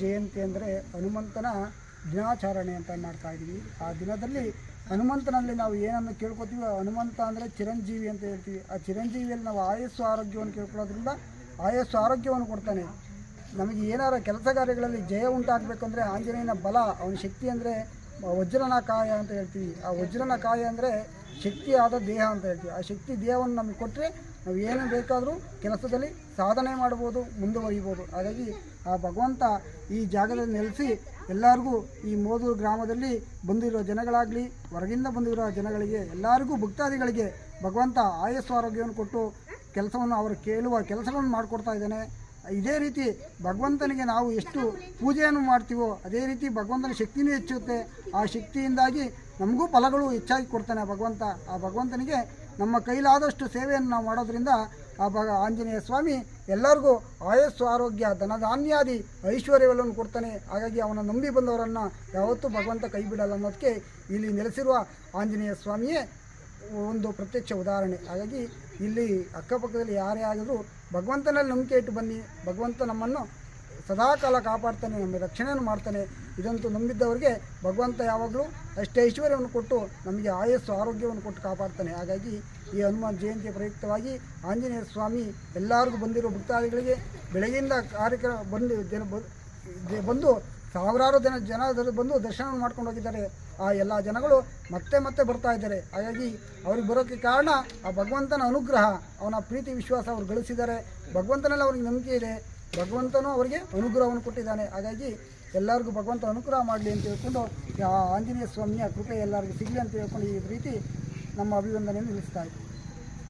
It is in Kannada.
ಜಯಂತಿ ಅಂದರೆ ಹನುಮಂತನ ದಿನಾಚರಣೆ ಅಂತ ಮಾಡ್ತಾ ಇದ್ದೀವಿ. ಆ ದಿನದಲ್ಲಿ ಹನುಮಂತನಲ್ಲಿ ನಾವು ಏನನ್ನು ಕೇಳ್ಕೊತೀವಿ, ಹನುಮಂತ ಅಂದರೆ ಚಿರಂಜೀವಿ ಅಂತ ಹೇಳ್ತೀವಿ. ಆ ಚಿರಂಜೀವಿಯಲ್ಲಿ ನಾವು ಆಯಸ್ಸು ಆರೋಗ್ಯವನ್ನು ಕೇಳ್ಕೊಳ್ಳೋದ್ರಿಂದ ಆಯಸ್ಸು ಆರೋಗ್ಯವನ್ನು ಕೊಡ್ತಾನೆ. ನಮಗೆ ಏನಾರ ಕೆಲಸ ಕಾರ್ಯಗಳಲ್ಲಿ ಜಯ ಉಂಟಾಗಬೇಕಂದ್ರೆ ಆಂಜನೇಯನ ಬಲ, ಅವನ ಶಕ್ತಿ ಅಂದರೆ ವಜ್ರನ ಕಾಯ ಅಂತ ಹೇಳ್ತೀವಿ. ಆ ವಜ್ರನ ಕಾಯ ಅಂದರೆ ಶಕ್ತಿಯಾದ ದೇಹ ಅಂತ ಹೇಳ್ತೀವಿ. ಆ ಶಕ್ತಿ ದೇಹವನ್ನು ನಮಗೆ ಕೊಟ್ಟರೆ ನಾವು ಏನು ಬೇಕಾದರೂ ಕೆಲಸದಲ್ಲಿ ಸಾಧನೆ ಮಾಡ್ಬೋದು, ಮುಂದುವರಿಬೋದು. ಹಾಗಾಗಿ ಆ ಭಗವಂತ ಈ ಜಾಗದಲ್ಲಿ ನೆಲೆಸಿ ಎಲ್ಲರಿಗೂ ಈ ಮೋದೂರು ಗ್ರಾಮದಲ್ಲಿ ಬಂದಿರೋ ಜನಗಳಾಗಲಿ, ಹೊರಗಿಂದ ಬಂದಿರೋ ಜನಗಳಿಗೆ, ಎಲ್ಲರಿಗೂ ಭಕ್ತಾದಿಗಳಿಗೆ ಭಗವಂತ ಆಯಸ್ಸು ಆರೋಗ್ಯವನ್ನು ಕೊಟ್ಟು ಕೆಲಸವನ್ನು, ಅವರು ಕೇಳುವ ಕೆಲಸಗಳನ್ನು ಮಾಡಿಕೊಡ್ತಾ ಇದ್ದಾನೆ. ಇದೇ ರೀತಿ ಭಗವಂತನಿಗೆ ನಾವು ಎಷ್ಟು ಪೂಜೆಯನ್ನು ಮಾಡ್ತೀವೋ ಅದೇ ರೀತಿ ಭಗವಂತನ ಶಕ್ತಿನೂ ಹೆಚ್ಚುತ್ತೆ. ಆ ಶಕ್ತಿಯಿಂದಾಗಿ ನಮಗೂ ಫಲಗಳು ಹೆಚ್ಚಾಗಿ ಕೊಡ್ತಾನೆ ಭಗವಂತ. ಆ ಭಗವಂತನಿಗೆ ನಮ್ಮ ಕೈಲಾದಷ್ಟು ಸೇವೆಯನ್ನು ನಾವು ಮಾಡೋದ್ರಿಂದ ಆ ಭಗ ಆಂಜನೇಯ ಸ್ವಾಮಿ ಎಲ್ಲರಿಗೂ ಆಯಸ್ಸು, ಆರೋಗ್ಯ, ಧನಧಾನ್ಯಾದಿ ಐಶ್ವರ್ಯಗಳನ್ನು ಕೊಡ್ತಾನೆ. ಹಾಗಾಗಿ ಅವನ ನಂಬಿ ಬಂದವರನ್ನು ಯಾವತ್ತೂ ಭಗವಂತ ಕೈ ಬಿಡಲ್ಲ ಅನ್ನೋದಕ್ಕೆ ಇಲ್ಲಿ ನೆಲೆಸಿರುವ ಆಂಜನೇಯ ಸ್ವಾಮಿಯೇ ಒಂದು ಪ್ರತ್ಯಕ್ಷ ಉದಾಹರಣೆ. ಹಾಗಾಗಿ ಇಲ್ಲಿ ಅಕ್ಕಪಕ್ಕದಲ್ಲಿ ಯಾರೇ ಆಗಿದ್ರು ಭಗವಂತನಲ್ಲಿ ನಂಬಿಕೆ ಇಟ್ಟು ಬನ್ನಿ. ಭಗವಂತ ನಮ್ಮನ್ನು ಸದಾಕಾಲ ಕಾಪಾಡ್ತಾನೆ ನಮ್ಮ ರಕ್ಷಣೆಯನ್ನು ಮಾಡ್ತಾನೆ. ಇದಂತೂ ನಂಬಿದ್ದವರಿಗೆ ಭಗವಂತ ಯಾವಾಗಲೂ ಅಷ್ಟೇ ಐಶ್ವರ್ಯವನ್ನು ಕೊಟ್ಟು ನಮಗೆ ಆಯಸ್ಸು, ಆರೋಗ್ಯವನ್ನು ಕೊಟ್ಟು ಕಾಪಾಡ್ತಾನೆ. ಹಾಗಾಗಿ ಈ ಹನುಮಾನ್ ಜಯಂತಿ ಪ್ರಯುಕ್ತವಾಗಿ ಆಂಜನೇಯ ಸ್ವಾಮಿ ಎಲ್ಲರಿಗೂ ಬಂದಿರೋ ಭಕ್ತಾದಿಗಳಿಗೆ ಬೆಳಗಿಂದ ಕಾರ್ಯಕ್ರಮ ಬಂದು ಬಂದು ಸಾವಿರಾರು ಜನ ಜನ ಬಂದು ದರ್ಶನ ಮಾಡ್ಕೊಂಡು ಹೋಗಿದ್ದಾರೆ. ಆ ಎಲ್ಲ ಜನಗಳು ಮತ್ತೆ ಮತ್ತೆ ಬರ್ತಾ ಇದ್ದಾರೆ. ಹಾಗಾಗಿ ಅವ್ರಿಗೆ ಬರೋಕ್ಕೆ ಕಾರಣ ಆ ಭಗವಂತನ ಅನುಗ್ರಹ, ಅವನ ಪ್ರೀತಿ, ವಿಶ್ವಾಸ ಅವ್ರು ಗಳಿಸಿದ್ದಾರೆ. ಭಗವಂತನಲ್ಲಿ ಅವ್ರಿಗೆ ನಂಬಿಕೆ ಇದೆ. ಭಗವಂತನೂ ಅವರಿಗೆ ಅನುಗ್ರಹವನ್ನು ಕೊಟ್ಟಿದ್ದಾನೆ. ಹಾಗಾಗಿ ಎಲ್ಲರಿಗೂ ಭಗವಂತ ಅನುಗ್ರಹ ಮಾಡಲಿ ಅಂತ ಹೇಳ್ಕೊಂಡು ಆಂಜನೇಯ ಸ್ವಾಮಿಯ ಕೃಪೆ ಎಲ್ಲರಿಗೂ ಸಿಗಲಿ ಅಂತ ಹೇಳ್ಕೊಂಡು ಈ ರೀತಿ ನಮ್ಮ ಅಭಿವಂದನೆಯನ್ನು ನಿಲ್ಲಿಸ್ತಾ ಇದ್ದೀವಿ